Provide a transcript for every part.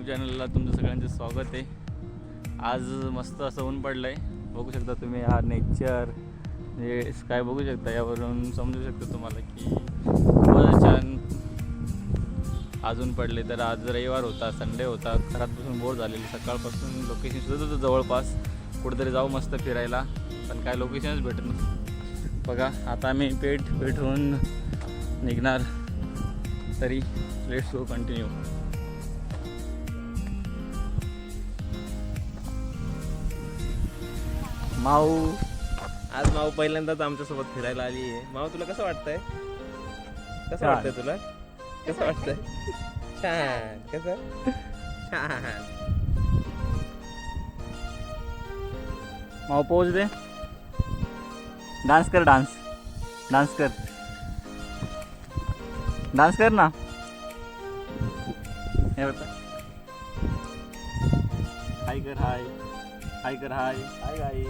YouTube चॅनलला तुमचं सगळ्यांचं स्वागत आहे. आज मस्त असं ऊन पडलं आहे बघू शकता तुम्ही हा नेचर म्हणजे स्काय बघू शकता यावरून समजू शकता तुम्हाला की खूपच छान अजून पडले तर आज रविवार होता संडे होता. घरात बसून बोर झालेली. सकाळपासून लोकेशन सुद्धा होतं जवळपास. कुठेतरी जाऊ मस्त फिरायला. पण काय लोकेशनच भेटत बघा आता आम्ही पेठ भेटून निघणार. तरी लेट्स गो कंटिन्यू माऊ. आज माऊ पहिल्यांदाच आमच्यासोबत फिरायला आली आहे. माऊ तुला कसं वाटतंय? कसं. वाटतंय तुला? कसं वाटतंय? छान. कसं? छान. माऊ पोच दे. डान्स कर डान्स डान्स कर. डान्स कर ना. हे बघ. हाय कर हाय हाय कर hi hi guys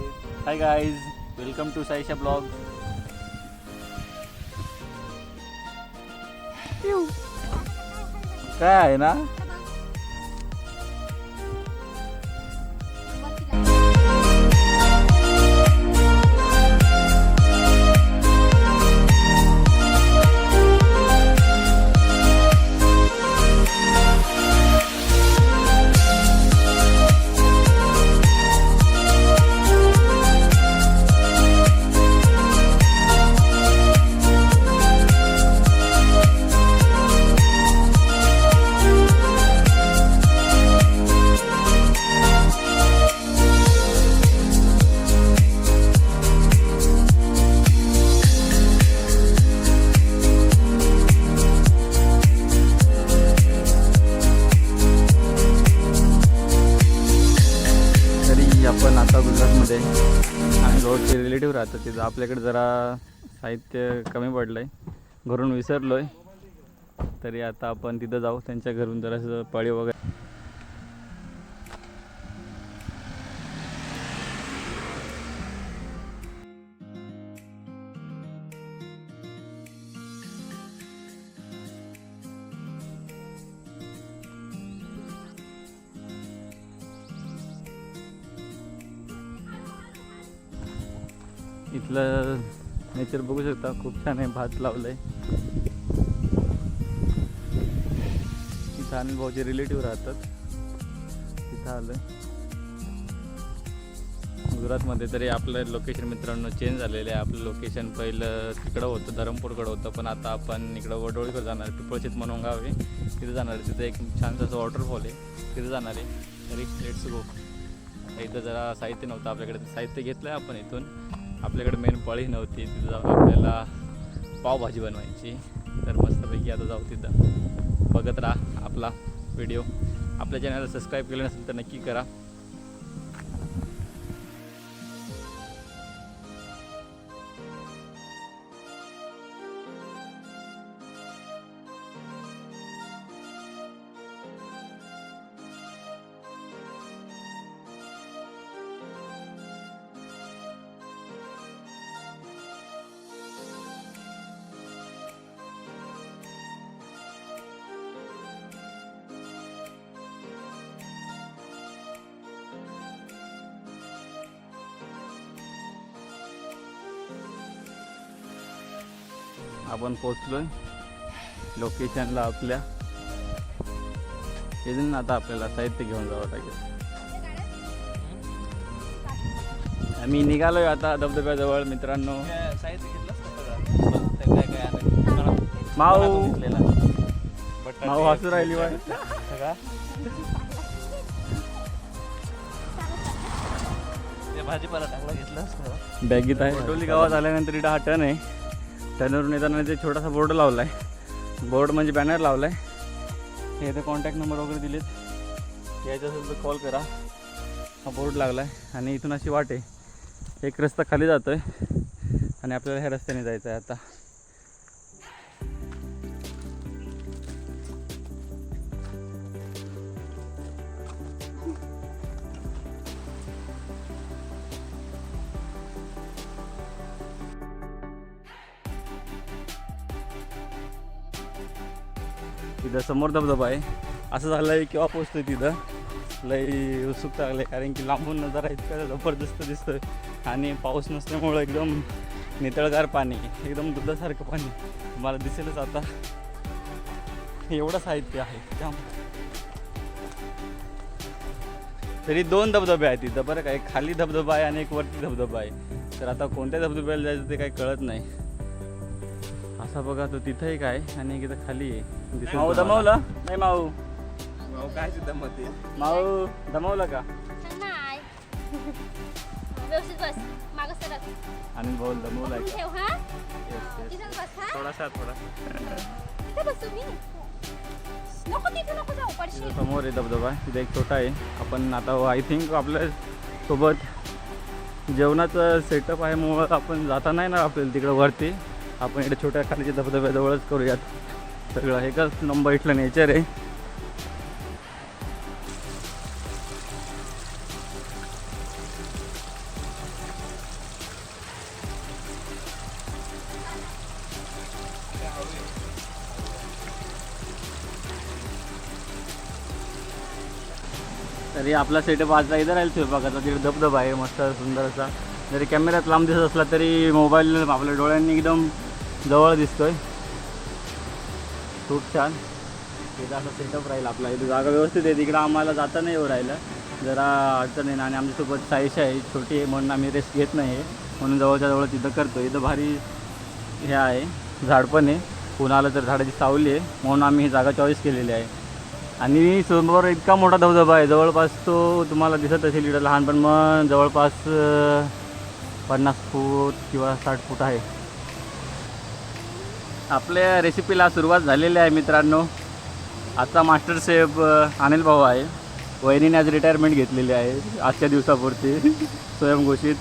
hi guys welcome to Saisha blog काय आहे ना आपल्याकडे जरा साहित्य कमी पडलं आहे घरून विसरलो आहे तरी आता आपण तिथं जाऊ. त्यांच्या घरून जरासं पळी वगैरे खूप छान आहे भात लावलंय. इथं अनिल भाऊचे रिलेटिव्ह राहतात. तिथं आलं गुजरातमध्ये तरी आपलं लोकेशन मित्रांनो चेंज झालेलं आहे. आपलं लोकेशन पहिलं तिकडं होतं धरमपूरकडं होतं. पण आता आपण इकडं वडोळीकडं जाणार आहे. म्हणून गाव आहे. तिथं जाणार आहे. तिथं एक छानसं असं वॉटरफॉल आहे. तिथं जाणार आहे. तरी लेट्स गो इथं जरा साहित्य नव्हतं आपल्याकडे. साहित्य घेतलं आहे आपण इथून. आपल्याकडे मेन पळी नव्हती. तिथं जाऊन आपल्याला पावभाजी बनवायची. तर मस्तपैकी आता जाऊ तिथं. बघत राहा आपला व्हिडिओ आपल्या चॅनलला सबस्क्राईब केलं नसेल तर नक्की करा. आपण पोचलोय लोकेशनला आपल्या. इथून आता आपल्याला साहित्य घेऊन जावं लागेल. आम्ही निघालोय आता धबधब्याजवळ मित्रांनो. माऊ. माऊ हसू राहिली वाट भाजीपाला टाकला घेतलं बॅगीत आहे. पटोली गावात आल्यानंतर इथं हा टन आहे. टनवरून येताना ते छोटासा बोर्ड लावला आहे बोर्ड म्हणजे बॅनर लावला आहे हे तर कॉन्टॅक्ट नंबर वगैरे दिलेत. यायचं असेल तर कॉल करा. हा बोर्ड लागला आहे आणि इथून अशी वाट आहे. एक रस्ता खाली जातो आहे आणि आपल्याला ह्या रस्त्याने जायचं आहे आता. तिथं समोर धबधबा आहे. असं झालं आहे किंवा पोचतोय तिथं. लई उत्सुकता लागली कारण की लांबून नजारा इतका जबरदस्त दिसतोय. आणि पाऊस नसल्यामुळं एकदम नितळगार पाणी एकदम दुधासारखं पाणी मला दिसेलच आता. एवढं साहित्य आहे त्यामुळे. तरी दोन धबधबे आहेत तिथं बरं काय खाली धबधबा आहे आणि एक वरती धबधबा आहे. तर आता कोणत्या धबधब्याला जायचं ते काही कळत नाही. असा बघा तो तिथं एक आहे आणि एक इथं खाली आहे. माऊ दमवलं? नाही माऊ. भाऊ काय मत माऊ दमवलं का? मागं आणि भाऊ दमवलाय हा. तिथं हा? थोडासा थोडा. तिथं बस तुम्ही. नको तिथं नको जाऊ पडशील. तिथं समोर आहे धबधबा. तिथे एक छोटा आहे. आपण आता आय थिंक आपल्यासोबत जेवणाचं सेटअप आहे मुळं आपण जाता नाही ना आपल्याला तिकडं वरती. आपण इकडे छोट्या खालीच्या धबधब्याजवळच करूयात. सगळं एकच नंबर इथलं नेचर आहे. तरी आपला सेटअप आज इथं राहील स्वयंपाकाचा. तिकडे धबधबा आहे मस्त सुंदर असा. जरी कॅमेऱ्यात लांब दिसत असला तरी मोबाईल आपल्या डोळ्यांनी एकदम जवळ दिसतोय. खूप छान. तिथं असा सेटअप राहील आपला. इथं जागा व्यवस्थित आहे. तिकडं आम्हाला जाता नाही येऊ राहिलं. जरा अडचण आहे ना आणि आमच्यासोबत साईशा आहे छोटी आहे म्हणून आम्ही रेस्ट घेत नाही आहे. म्हणून जवळच्या जवळ तिथं करतो इथं भारी हे आहे. झाड पण आहे. कोणाला तर झाडाची सावली आहे. म्हणून आम्ही ही जागा चॉईस केलेली आहे. आणि समोर इतका मोठा धबधबा आहे. जवळपास तो तुम्हाला दिसत असेल इकडं लहान पण मग जवळपास पन्नास फूट किंवा साठ फूट आहे. आपल्या रेसिपीला सुरुवात झालेली आहे मित्रांनो. आजचा मास्टर शेफ अनिल भाऊ आहे. वहिनीने आज रिटायरमेंट घेतलेली आहे आजच्या दिवसापुरती. स्वयंघोषित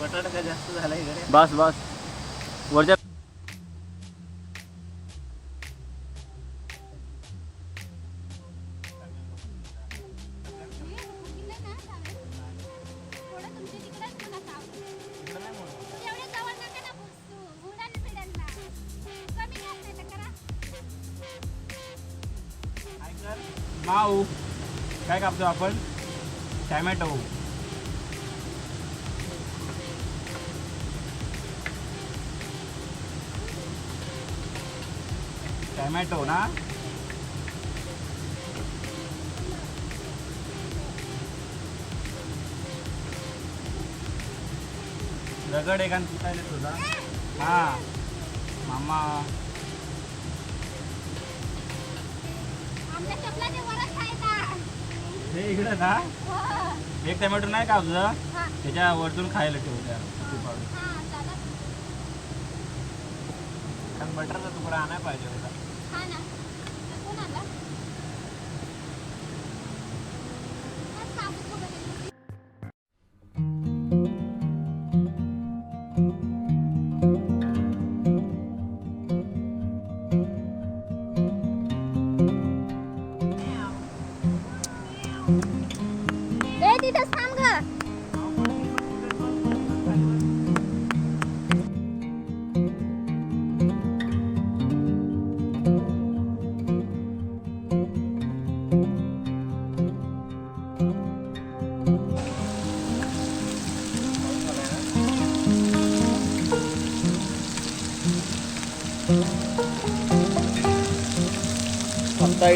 बटाटा जास्त झालाय घरी बस बस. वरच्या आपण. टॅमॅटो टॅमॅटो ना. दगड एखाद तुझा हा. मामा. हे इकडं ना. एक टॅमॅटो नाही का तुझं? हा, त्याच्या वरतून खायला ठेवत्या हा. कारण बटाटा तुकडा आणायला पाहिजे होता.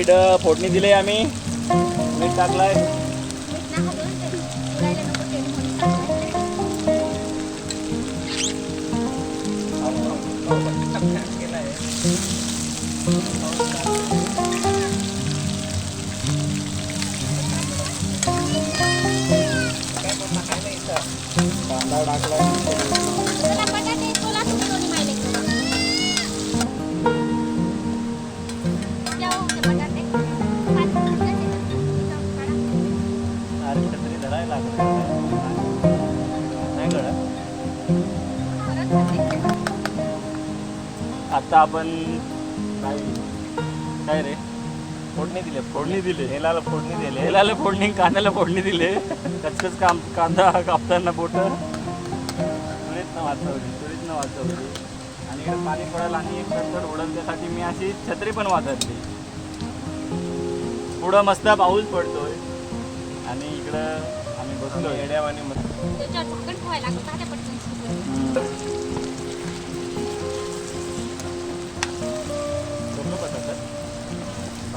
आमचा फोडणी दिली आम्ही मीठ टाकलाय टाकलंय. कांदा टाकलाय आपण काय काय रे? फोडणी दिली. फोडणी दिली. तेलाला फोडणी दिली. तेलाला फोडणी कांद्याला फोडणी दिले. कचकच काम कांदा कापताना बोट. सुरीतनं वाचवली सुरीतनं वाचवली. आणि इकडे पाणी पडेल आणि कडकड उडल त्यासाठी मी अशी छत्री पण वाजवली. पुढं मस्त पाऊस पडतोय. आणि इकडं आम्ही बसलोय. येड्यावानी मग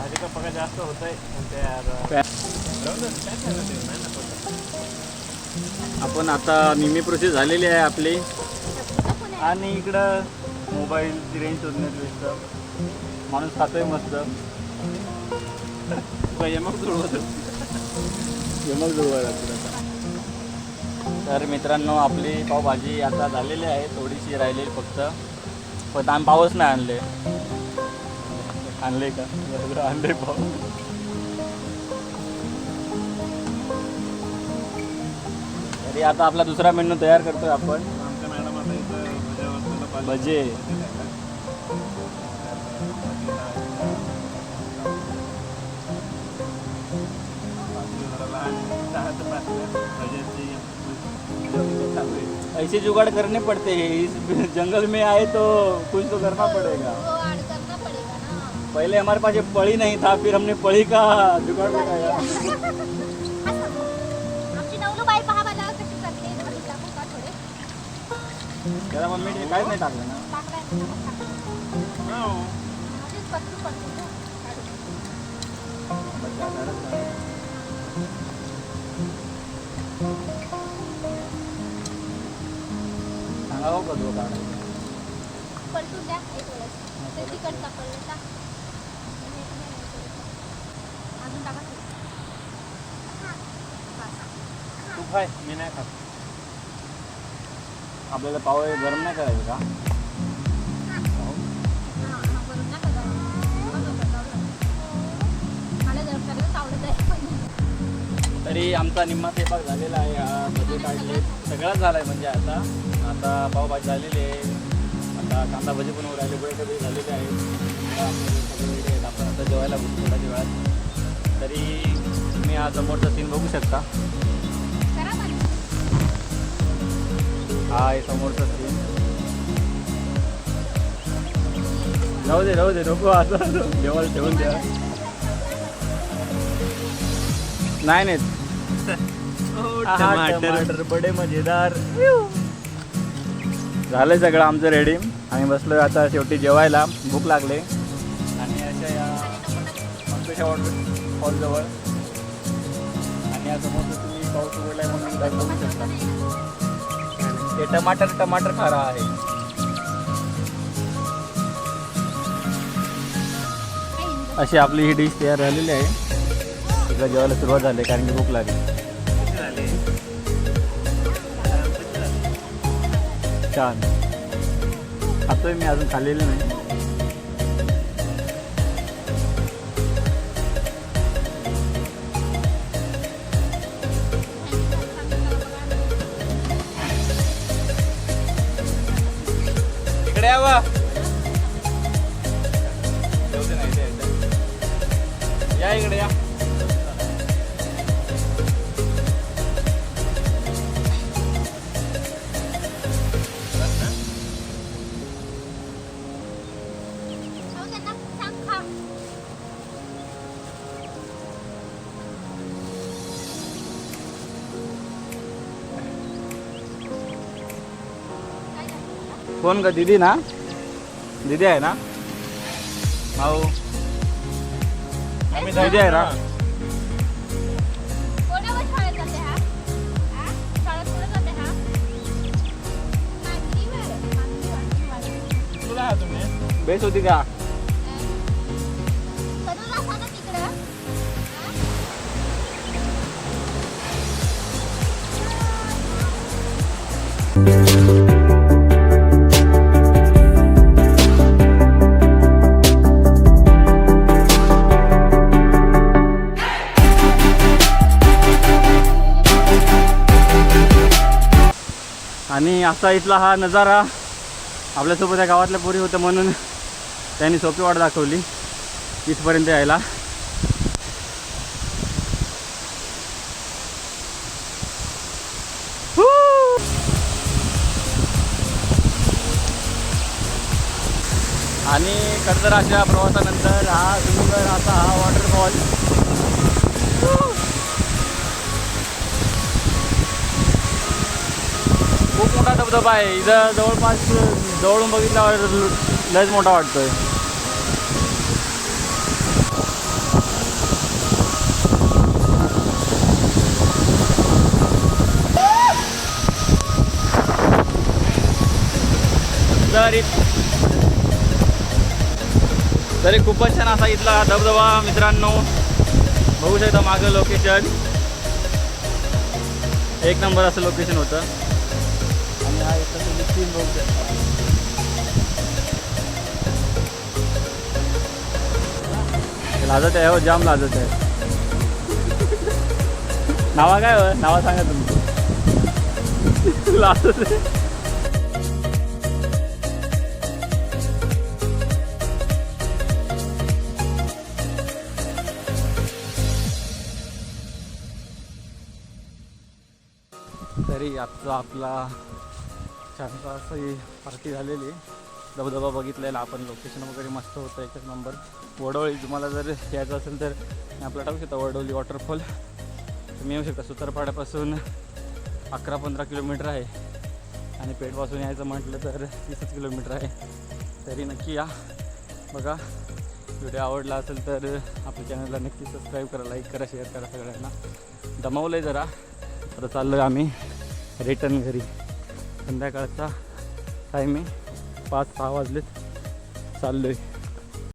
भाजी जास्त होत आहे आपण आता निमी प्रोसेस झालेली आहे आपली. आणि इकडं मोबाईलची रेंज शोधण्यात व्यस्त माणूस खातोय मस्त. यमक जुळवत यमक जुळवायला तर मित्रांनो आपली पावभाजी आता झालेली आहे थोडीशी राहिलेली फक्त. पण आम्ही पावच नाही आणले. आणले का? आणले पाव तरी आता आपला दुसरा मेनू तयार करतोय आपण. आमच्या मॅडम आता इथं भजे. ऐसे जुगाड़ करने पड़ते. हैं इस जंगल में आए तो कुछ तो करना पड़ेगा. पहले हमारे पास ये पड़ी नहीं था फिर हमने पड़ी का जुगाड़ लगाया त्याला मम्मी काहीच नाही टाकलं ना. का तो काढायचा पलटून द्या एक वेळेस. ते तिकडचा पलटा आणि एक नाही करायचं. अजून टाका थोडं. तू मी नाही खात. आपल्याला पाव हे गरम नाही करायचं का? तरी आमचा निम्मा स्वयंपाक झालेला आहे हा भजे काढले. सगळंच झालं आहे म्हणजे आता. आता पावभाजी झालेली आहे. आता कांदा भजी पण राहिले गोळे कधी झालेले आहेत. आता आपले सगळे ready आहेत. आपण आता जेवायला बसू थोड्याच्या वेळात. तरी तुम्ही हा समोरचा सीन बघू शकता. हा आहे समोरचा सीन राहू दे राहू दे नको आता. जेवायला ठेवून द्या. नाही नाही. टमाटर. बडे मजेदार. झालंय सगळं आमचं रेडी आम्ही बसलोय आता शेवटी जेवायला. भूक लागले. आणि अशा या हॉलजवळ आणि या समोर तुम्ही पाऊस उघडलाय म्हणून बघू शकता. हे टमाटर टमाटर खारा आहे. अशी आपली ही डिश तयार झालेली आहे. सगळं जेवायला सुरुवात झाली कारण की भूक लागली. छान. आता मी अजून खाल्लेलं नाही. या इकडे या हो, त्यांना सांग खा. काय झालं? कोण का दीदी ना दीदी आहे ना भाऊ दीदी आहे ना कोणावर शाळेत जाते हा? हा? शाळेत कुठं जाते हा? मांजरीवर. मांजरीवर. तुला तुम्ही बेस होती का आणि असा इथला हा नजारा आपल्यासोबत या गावातल्या पोरी होतं म्हणून त्यांनी सोपी वाट दाखवली इथपर्यंत यायला. आणि कर्जराच्या प्रवासानंतर हा सुंदर असा हा वॉटरफॉल खूप मोठा धबधबा आहे. इथं जवळपास जवळून बघितल्यावर लयच मोठा वाटतोय. तरी तरी खूपच छान असा इथला धबधबा मित्रांनो. बघू शकता मागं लोकेशन एक नंबर असं लोकेशन होतं. इथं तुम्ही लाजत आहे हो जाम लाजत आहे. नावा काय हो? नावा सांगा तुम्ही. लाजत आहे. तरी आजचा आपला छानसा ही पार्टी झालेली. धबधबा बघितलेला आपण लोकेशन वगैरे मस्त होतं एकच नंबर वडवळी तुम्हाला जर यायचं असेल तर आपला टाकू शकता वडवली वॉटरफॉल तुम्ही येऊ शकता सुतारपाड्यापासून अकरा पंधरा किलोमीटर आहे. आणि पेठपासून यायचं म्हटलं तर तीसच किलोमीटर आहे. तरी नक्की या. बघा व्हिडिओ आवडला असेल तर आपल्या चॅनलला नक्की सबस्क्राईब करा लाईक करा शेअर करा सगळ्यांना. दमावलं आहे जरा. आता चाललो आहे आम्ही. रिटर्न घरी. संध्याकाळचा टायमिंग पाच सहा वाजलेत. चाललो आहे